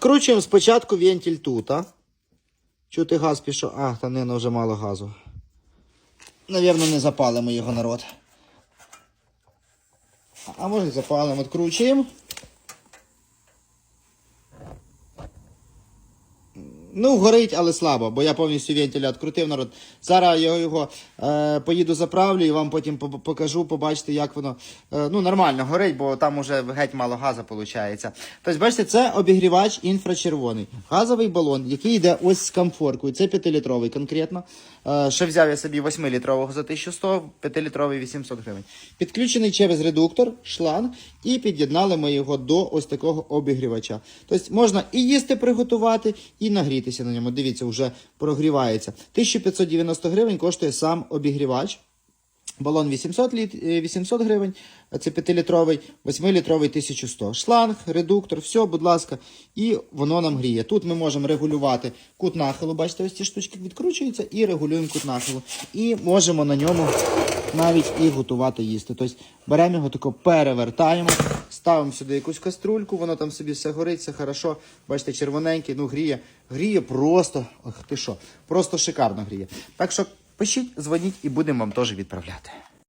Кручуємо спочатку вентиль тут, а? Чути газ пішов. А, та не, ну вже мало газу. Навірно, не запалимо його народ. А може запалимо, відкручуємо. Ну, горить, але слабо, бо я повністю вентиля відкрутив народ. Зараз я його е, поїду заправлю і вам потім покажу, побачите, як воно е, ну, нормально горить, бо там уже геть мало газу виходить. Тобто, бачите, це обігрівач інфрачервоний. Газовий балон, який йде ось з комфоркою. Це 5-літровий конкретно. Е, ще взяв я собі 8-літрового за 1100, 5-літровий 800 гривень. Підключений через редуктор, шланг, і під'єднали ми його до ось такого обігрівача. Тобто можна і їсти приготувати, і нагрітися на ньому. Дивіться, вже прогрівається. 1590 гривень коштує сам обігрівач. Балон 800, літ, е, 800 гривень, це 5-літровий, 8-літровий 1100. Шланг, редуктор, все, будь ласка, і воно нам гріє. Тут ми можемо регулювати кут нахилу. Бачите, ось ці штучки відкручуються і регулюємо кут нахилу. І можемо на ньому навіть і готувати їсти. Тобто беремо його тако перевертаємо, ставимо сюди якусь каструльку, воно там собі все горить, все хорошо. Бачите, червоненький, ну гріє. Гріє просто, ох ти що, просто шикарно гріє. Так що пишіть, дзвоніть і будемо вам теж відправляти.